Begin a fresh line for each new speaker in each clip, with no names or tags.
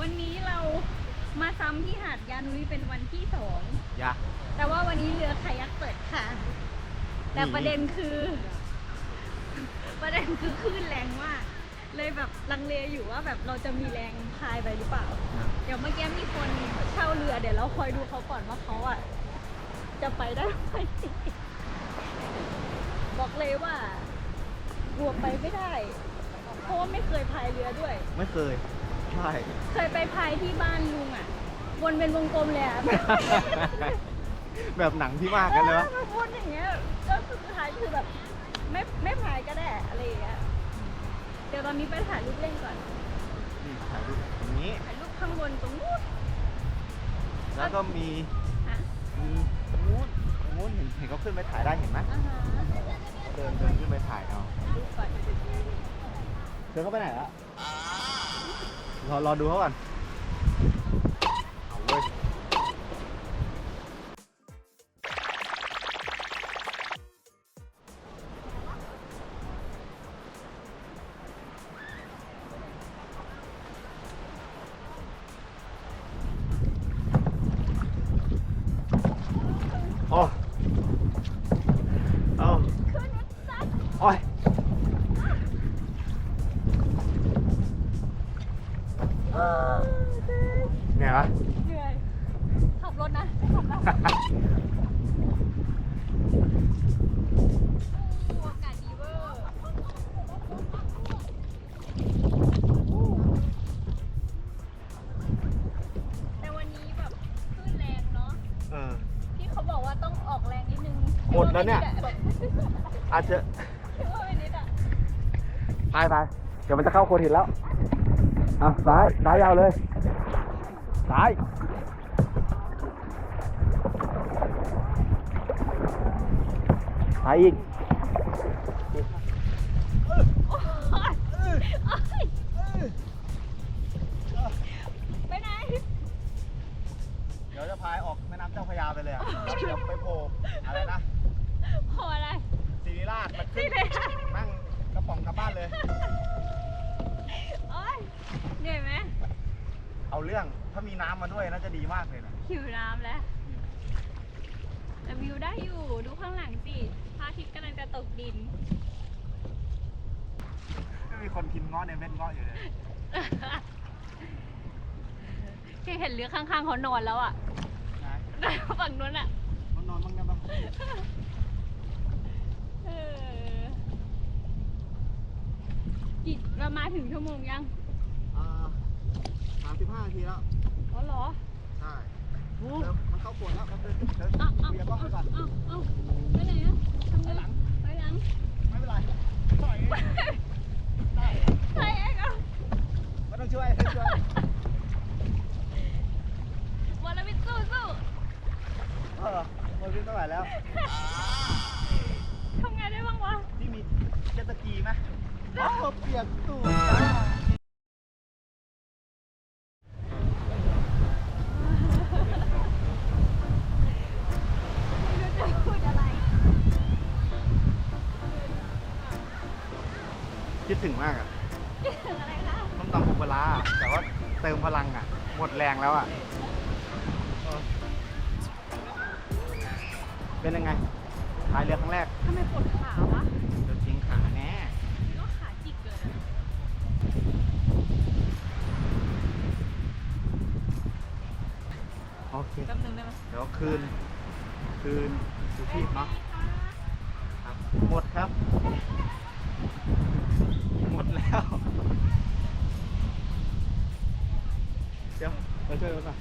วันนี้เรามาซ้ำที่หาดยานุยเป็นวันที่สอง
ยะ
แต่ว่าวันนี้เรือคายักเปิดค่ะ แต่
นี่
ประเด็นคือ ประเด็นคือคลื่นแรงมาก เลยแบบลังเลอยู่ว่าแบบเราจะมีแรงพายไปหรือเปล่า เดี๋ยวเมื่อกี้มีคนเช่าเรือเดี๋ยวเราคอยดูเขาก่อนว่าเขาอะ จะไปได้ไหมบอกเลยว่ากลัวไปไม่ได้ เพราะว่าไม่เคยพายเรือด้วย
ไม่เคย ใช่
เคยไปพายที่บ้านลุงอะวนเป็นวงกลมเลยอะ
แบบหนังที่มากกันเลยวะ
ออมันวนอย่างเงี้ยก็คือสุดท้ายคือแบบไม่ไม่พายก็ได้อะไรอย่างเงี้ยเดี๋ยวตอนนี้ไปถ่ายรูปเล่นก่อน
นี่ถ่ายรูปตรงนี้
ถ่ายรูปข้างบนตรงนู้น
แล้วก็มี
ฮะ
มีตรงนู้นตรงนู้นเห็นเห็นเขาขึ้นไปถ่ายได้เห็นไหม
อ่าฮะ
เดินเดินขึ้นไปถ่ายเอา
ถ่ายรูปก่อน
เธอเขาไปไหนละ รอรอดูเขาก่อน เออเดิ
น
ไงวะ
เหนื่อยขับรถนะไม่ขับรถโอ้อากาศดีเวอร์แต่วันนี้แบบคลื่นแรงเนาะ
เออ
ที่เขาบอกว่าต้องออกแรงนิดนึง
หมดแล้วเนี่ย อาจจะ
คิดว่าไม่นิดอะ
ไปไปเดี๋ยวมันจะเข้าโคนหินแล้ว อะซ้ายซ้ายยาวเลยซ้ายซ้ายอีก เอาเรื่
อ
งถ้ามีน้ำมาด้วยน่าจะดีมากเลยนะ
หิวน้ำแล้วแต่วิวได้อยู่ ดูข้างหลังสิพระอาทิตย์กำลังจะตกดิน
ไม่มีคนกินเงาะในเม็ดเงาะอยู่เลย
แค่เห็นเรือข้างๆเขานอนแล้วอะ
นะ
ฝั่งนู้นอะ
มันนอนบ้างกันบ้าง
เออกี่เรามาถึงชั่วโมงยัง
35นาทีแล้ว
อ๋อเหรอ
ใช่เดี๋ยมันเข้าปวดแล้วครับเดินเดินเอา
เอา
เบีร้องไปก่อน
เอาาไปไหนอะทำไง
ไปหลัง
ไม่
เป็นไรถอยได้
ไปเองเหรอ
ไม่ต้องช่วยไม่ต้ช่วย
วัรวิทย์สู้สู้
เออมันขึ้นเท่าไหร่แล้ว
ทำไงได้บ้างวะ
ที่มีเจ็ตสกีไหมโอ้เปียกตูด คิดถึงมากอะ
ถึงอะไรคะ
ต้มตำปูปลาร้าแต่ว่าเติมพลังอะ หมดแรงแล้วอะเออเป็นยังไงพายเรือครั้งแรก
ทำไมปวดขาวะ
โดนทิ้งขาแน่
คิดว่าขาจิกเกินอะ
โอเค
แป๊บนึงได้ไหม
เดี๋ยวคืน คืนสุชีพเนาะครับหมดครับหม ดแล้ว เดี๋ยวไปช่วยกันป่ะ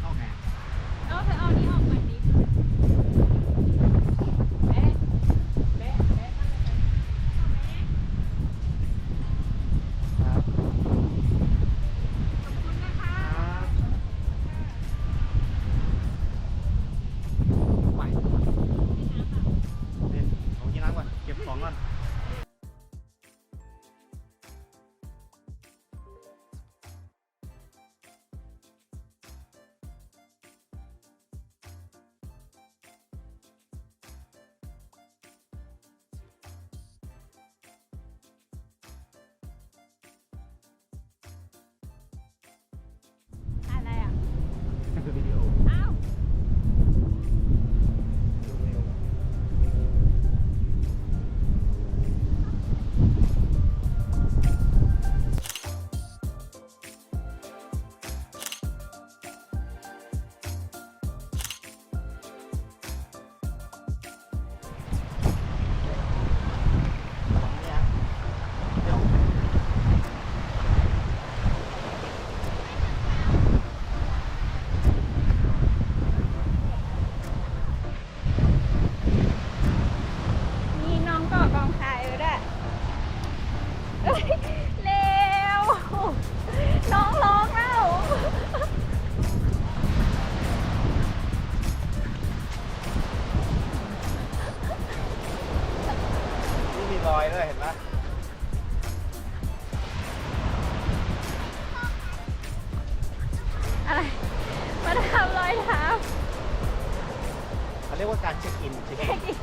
เข้าไง
เอาเธอเอานี้ออกก่อนดิ ลอยด้วยเห็
นไห
มอะ
ไรมาทำรอยเท้าเขาเรียกว่าการเช็คอินเช็คอิน